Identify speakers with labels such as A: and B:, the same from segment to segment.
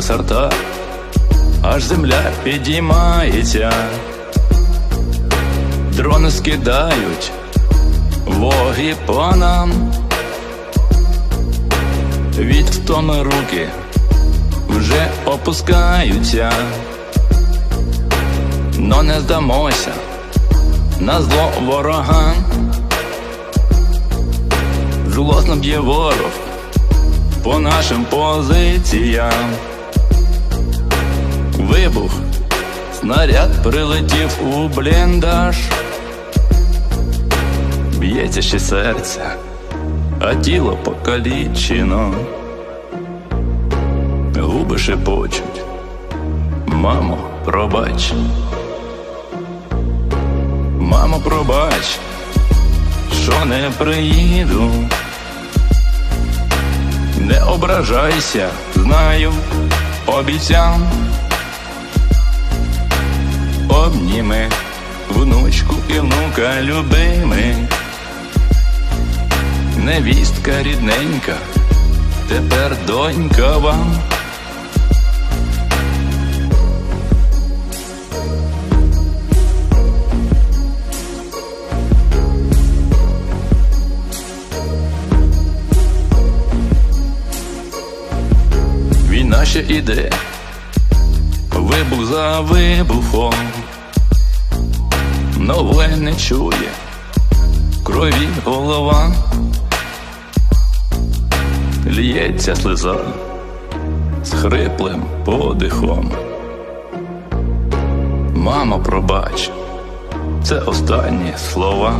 A: концерта, аж земля підіймається, дрони скидають воги по нам, від втоми руки вже опускаються, но не здамося на зло ворогам. Злосно б'є ворог по нашим позиціям. Вибух, снаряд прилетів у бліндаж. Б'ється ще серце, а тіло покалічено. Губи шепочуть. Мамо, пробач. Мамо, пробач, що не приїду. Не ображайся, знаю, обіцяв. Обніми внучку і внука любими. Невістка рідненька, тепер донька вам. Війна ще іде, вибух за вибухом, нове не чує, крові голова, лється слеза з хриплим подихом. Мамо, пробач, це останні слова.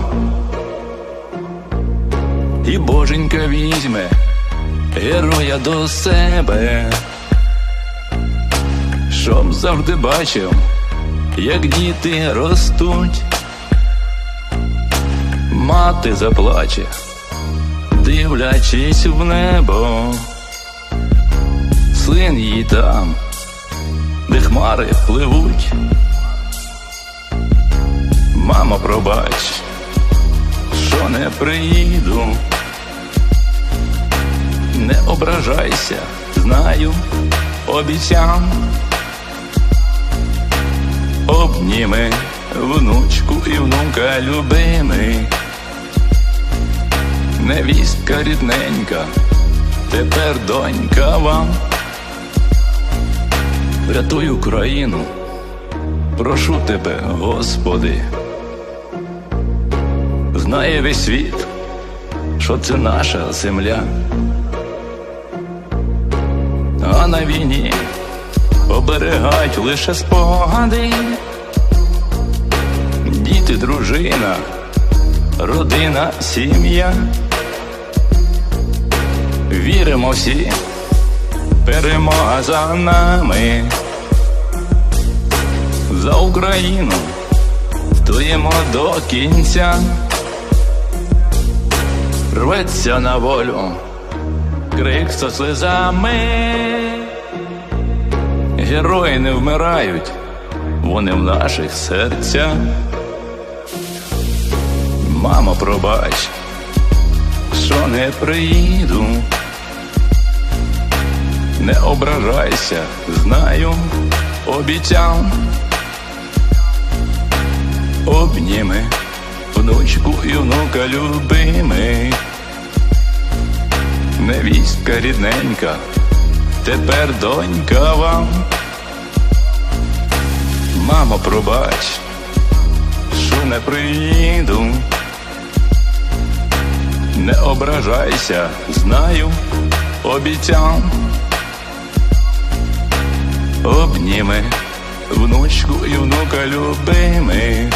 A: І боженька візьме героя до себе, щоб завжди бачив, як діти ростуть, мати заплаче, дивлячись в небо, син її там, де хмари пливуть. Мамо, пробач, що не приїду. Не ображайся, знаю, обіцяв. Обніми внучку і внука любимий. Невістка рідненька, тепер донька вам. Рятуй Україну, прошу тебе, Господи. Знає весь світ, що це наша земля. А на війні оберігають лише спогади, діти, дружина, родина, сім'я. Віримо всі, перемога за нами. За Україну стоїмо до кінця, рветься на волю крик со слезами. Герої не вмирають, вони в наших серцях. Мамо, пробач, що не приїду. Не ображайся, знаю, обіцяв. Обніми внучку і внука любимий невістка рідненька, тепер донька вам. Мамо, пробач, що не приїду. Не ображайся, знаю, обіцяв. Обніми внучку і внука любимий.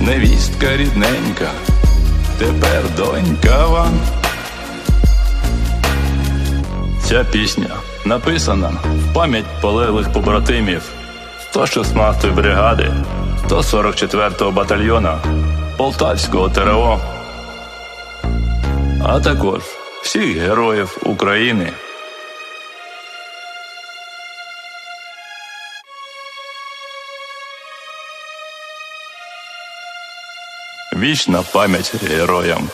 A: Невістка рідненька, тепер донька вам. Ця пісня написана в пам'ять полеглих побратимів 116-ї бригади, 144-го батальйона Полтавського ТРО, а також всіх героїв України. Вічна пам'ять героям.